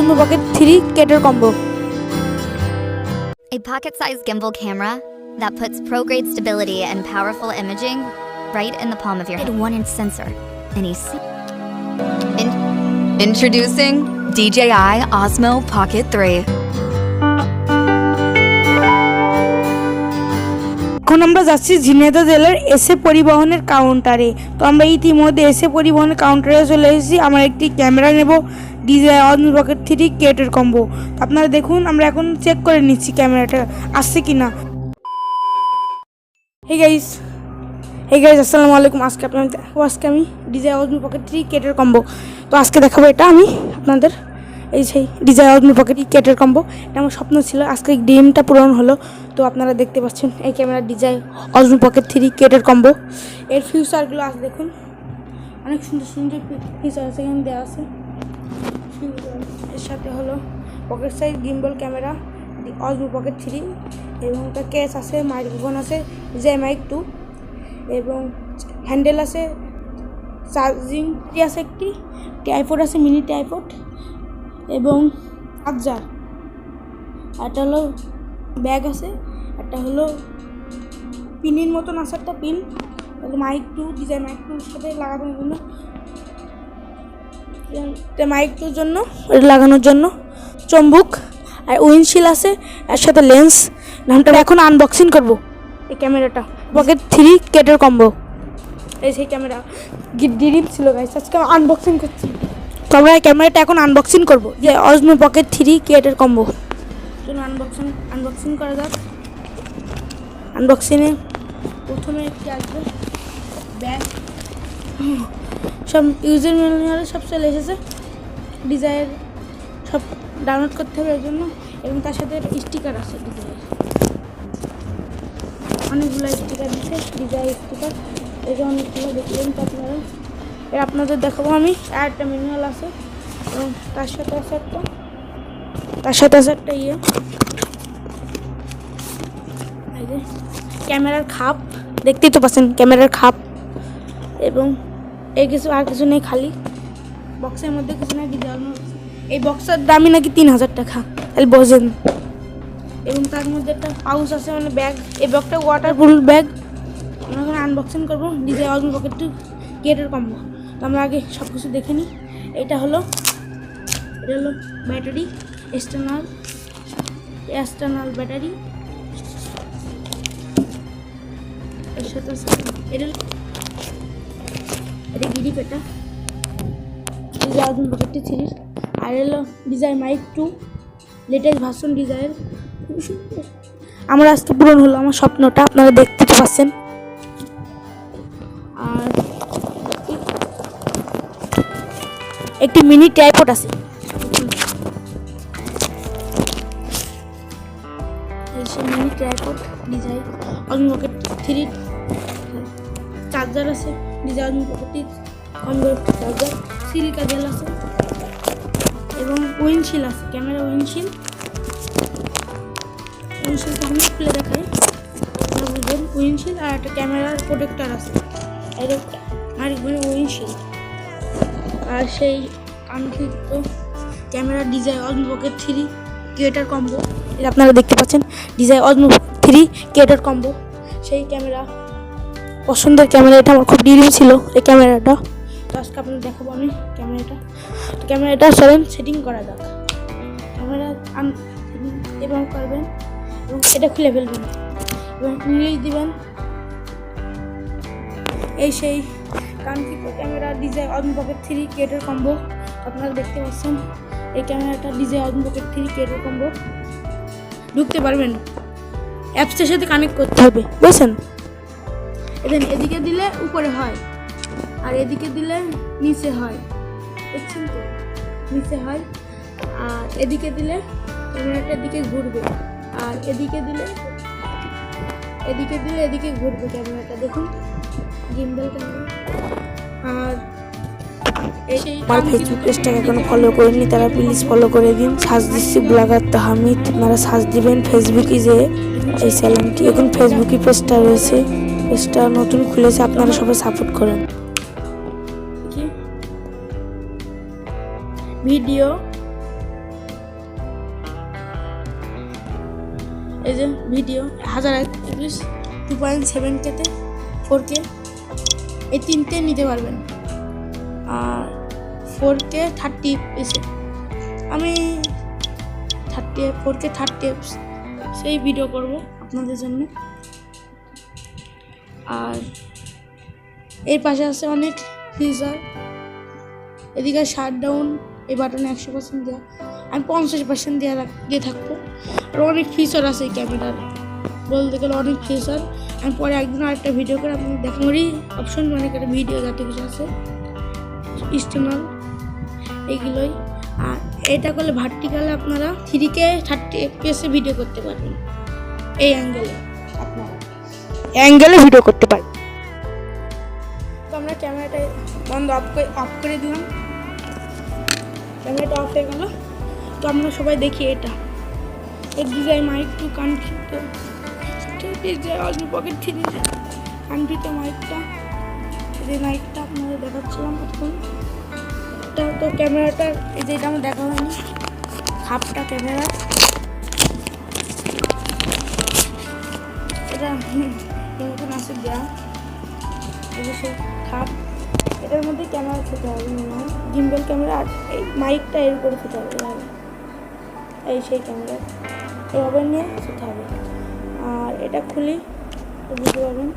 Osmo Pocket 3 Cater Combo. A pocket sized gimbal camera that puts pro grade stability and powerful imaging right in the palm of your hand. One inch sensor. And he's. In- Introducing DJI Osmo Pocket 3. এখন আমরা যাচ্ছি ঝিনাইদহ জেলার এসে পরিবহনের কাউন্টারে তো আমরা ইতিমধ্যে এসে পরিবহনের কাউন্টারে চলে এসেছি আমরা একটি ক্যামেরা নেব DJI Osmo pocket three creator combo আপনারা দেখুন, আমরা এখন চেক করে নিচ্ছি ক্যামেরাটা আসছে কি না হে গাইস হে গাইস আসসালামু আলাইকুম। আজকে আপনার আজকে আমি DJI Osmo pocket three creator combo তো আজকে দেখাবো এটা আমি আপনাদের, এই সেই ডিজাই অজমি পকেট কেটের কম্বো এটা আমার স্বপ্ন ছিল, আজকে ড্রিমটা পূরণ হলো। তো আপনারা দেখতে পাচ্ছেন, এই ক্যামেরার DJI Osmo pocket three creator combo এর ফিউচারগুলো আছে দেখুন। অনেক সুন্দর সুন্দর ফিচার আছে এখানে দেওয়া আছে। সাথে হলো pocket size gimbal camera Osmo pocket three এবং তার কেস আছে মাইক্রোফোন আছে জে মাইক টু এবং হ্যান্ডেল আছে চার্জিং আছে একটি টাইপড আছে মিনি টাইপড এবং চার্জার একটা হলো ব্যাগ আছে, একটা হলো পিনের মতন আছে একটা pin mic two DJI mic টুর সাথে লাগানোর জন্য এটা মাইক টুর জন্য, এটা লাগানোর জন্য। চম্বুক আর উইন্ডশিল আছে, এর সাথে লেন্স। নামটা এখন আনবক্সিং করব। এই ক্যামেরাটা। পকেট থ্রি কেটের কম্বো এই সেই ক্যামেরা। ডিরিম ছিল গাইস আজকে আনবক্সিং করছি। তো আমরা এই ক্যামেরাটা এখন আনবক্সিং করব। যে Osmo pocket three creator combo চলুন আনবক্সিং আনবক্সিং করা যাক। আনবক্সিংয়ে প্রথমে একটি আসবে? ব্যাগ। সব ইউজার ম্যানুয়ালে সব চলে এসেছে। ডিজাইন সব ডাউনলোড করতে হবে এর জন্য। এবং তার সাথে স্টিকার আছে ডিজাইন অনেকগুলো স্টিকার দিচ্ছে ডিজাইন স্টিকার এই যে অনেকগুলো দেখলেন আপনারা। এর আপনাদের দেখাবো আমি। আর একটা ম্যানুয়াল আছে। এবং তার সাথে আছে একটা। তার সাথে আছে একটা ইয়ে। ক্যামেরার খাপ। দেখতেই তো পাচ্ছেন, ক্যামেরার খাপ। এবং এই কিছু আর কিছু নেই খালি। বক্সের মধ্যে কিছু ডিজাইন এই বক্সের দামই নাকি তিন হাজার টাকা। তাহলে বোঝেন। এবং তার মধ্যে একটা পাউচ আছে মানে ব্যাগ এই ব্যাগটা ওয়াটার প্রুফ ব্যাগ আমরা এখন আনবক্সিং করব। ডিজাই অজম পকেট গেটের কম্বো তো আমরা আগে সব কিছু দেখে নিই। এটা হলো এটা হলো ব্যাটারি এক্সটার্নাল এক্সটার্নাল ব্যাটারি এর সাথে এটা এটা গিরি পেটা। ডিজাইন পকেটটি থ্রির আর এলো DJI mic two latest version design খুবই সুন্দর আমার আজকে পূরণ হলো, আমার স্বপ্নটা আপনারা দেখতে পাচ্ছেন। আর একটি মিনি টাইপট আছে। এই mini tripod DJI Osmo pocket three charger আছে। ডিজাইন অজমি পকেটটি কনভার্ট চার্জার সিলিকা জেল আছে এবং উইন্ডশিল আছে। ক্যামেরা উইন্ডশিল উইন্ডশিলটা আমি খুলে দেখাই। বুঝবেন উইন্ডশিল আর একটা ক্যামেরার প্রোটেক্টর আছে। আর একটা আর এখানে উইন্ডশিল আর সেই কাঙ্ক্ষিত camera DJI Osmo three creator combo. এটা আপনারা দেখতে পাচ্ছেন। DJI Osmo three creator combo. সেই ক্যামেরা পছন্দের ক্যামেরা, এটা আমার খুব ডিরিম ছিল এই ক্যামেরাটা। তো আজকে আপনাদের দেখাবো আমি ক্যামেরাটা। তো ক্যামেরাটা চলেন সেটিং করা যাক। ক্যামেরা এবং করবেন, এবং এটা খুলে ফেলবেন। এবং ইংলিশ দিবেন। এই সেই কাঙ্ক্ষিত camera DJI Osmo pocket three creator combo. আপনারা দেখতে পাচ্ছেন, এই ক্যামেরাটা DJI Osmo pocket three creator combo. ঢুকতে পারবেন অ্যাপসের সাথে কানেক্ট করতে হবে, বুঝছেন? এদিন এদিকে দিলে উপরে হয়। আর এদিকে দিলে নিচে হয়। দেখছেন তো? নিচে হয়। আর এদিকে দিলে ক্যামেরাটা এদিকে ঘুরবে। আর এদিকে দিলে এদিকে দিলে এদিকে ঘুরবে ক্যামেরাটা। দেখুন গিম্বল ক্যামেরা আর এই আমার ফেসবুক পেজটাকে এখনও ফলো করেনি তারা প্লিজ ফলো করে দিন। সার্চ দিচ্ছি ব্লগার তাহামিদ। আপনারা সার্চ দিবেন ফেসবুকে যে এই চ্যানেলটি এখন ফেসবুকে পেজটা রয়েছে। পেজটা নতুন খুলেছে, আপনারা সবাই সাপোর্ট করেন। ভিডিও এই যে ভিডিও হাজার একত্রিশ টু পয়েন্ট সেভেন কেতে ফোর কে এই তিনটে নিতে পারবেন। আর ফোর কে থার্টি এসে আমি থার্টি ফোর কে থার্টি সেই ভিডিও করব আপনাদের জন্য। আর এর পাশে আছে অনেক ফিচার এদিকে শাট ডাউন এই বাটনে একশো পার্সেন্ট দেওয়া আমি পঞ্চাশ পার্সেন্ট দেওয়া দিয়ে থাকব। আর অনেক ফিচার আছে এই ক্যামেরার বলতে গেলে অনেক ফিচার আমি পরে একদিন আরেকটা ভিডিও করে আপনি দেখানোরই অপশন মানে একটা ভিডিও যাতে কিছু আছে। স্টেনাল এইগুলোই আর এটা করলে ভার্টিক্যালে আপনারা থ্রি কে থার্টি এফপিএসে ভিডিও করতে পারবেন। এই অ্যাঙ্গেলে অ্যাঙ্গেলে ভিডিও করতে পারি। তো আমরা ক্যামেরাটা বন্ধ অফ করে অফ করে দিলাম। ক্যামেরাটা অফ হয়ে গেল। তো আমরা সবাই দেখি এটা। এর ডিজাইন মাইক টু কানফিতে অল্প পকেট থ্রি কানফিতে মাইকটা এই মাইকটা আপনাদের দেখাচ্ছিলাম এটা তো ক্যামেরাটা, এই যে এটা আমার দেখা হয়নি। খাপটা ক্যামেরা। এটা আছে দেওয়া এই যে খাপ এটার মধ্যে ক্যামেরা খেতে হবে মনে জিম্বল ক্যামেরা আর এই মাইকটা এর উপরে খেতে হবে এই সেই ক্যামেরা এভাবে নিয়ে খেতে হবে। আর এটা খুলি বুঝতে পারবেন।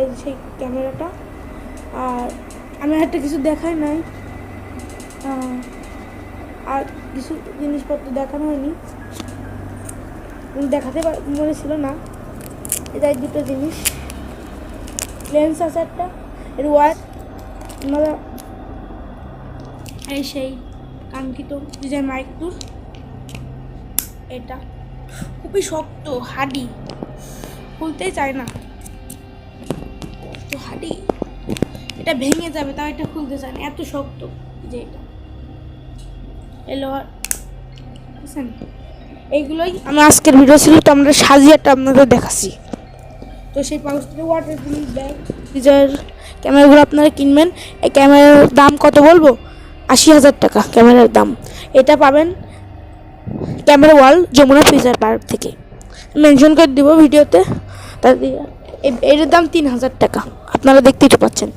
এই সেই ক্যামেরাটা আর আমি একটা কিছু দেখাই নাই। আর কিছু জিনিসপত্র দেখানো হয়নি। দেখাতে মনে ছিল না। এটা এই দুটো জিনিস। লেন্স আছে একটা, এর ওয়ার আপনারা এই সেই কাঙ্ক্ষিত মাইক টুর এটা। খুবই শক্ত হাডি খুলতেই চায় না। তো হাডি এটা ভেঙে যাবে, তাও এটা খুলতে চায় না। এত শক্ত যে এটা। এলো এইগুলোই আমার আজকের ভিডিও ছিল, তো আমরা সাজিয়েটা আপনাদের দেখাচ্ছি। তো সেই পাউচটা ওয়াটার প্রুফ ব্যাগ ফ্রিজার ক্যামেরাগুলো আপনারা কিনবেন। এই ক্যামেরার দাম কত বলব? আশি হাজার টাকা ক্যামেরার দাম। এটা পাবেন camera wall, Jamuna future park থেকে। মেনশন করে দিব ভিডিওতে। এর দাম তিন হাজার টাকা। আপনারা দেখতেই তো পাচ্ছেন।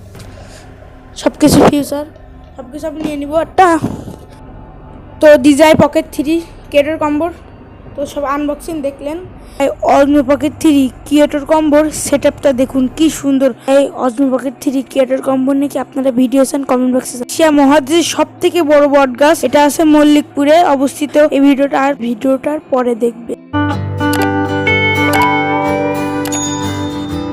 সব কিছু ফিউচার সব কিছু আমি নিয়ে নিব। একটা তো ডিজাই পকেট থ্রি কেটের কম্বোর তো সব আনবক্সিং দেখলেন। এই অজমি পকেট থ্রি ক্রিয়েটর কম্বোর সেট আপটা দেখুন, কি সুন্দর। এই অজমি পকেট থ্রি ক্রিয়েটর কম্বোর নাকি আপনারা ভিডিও চান কমেন্ট বক্সে শিয়া মহাদেশের সব থেকে বড় বট গাছ এটা আছে মল্লিকপুরে অবস্থিত। এই ভিডিওটা আর ভিডিওটার পরে দেখবে।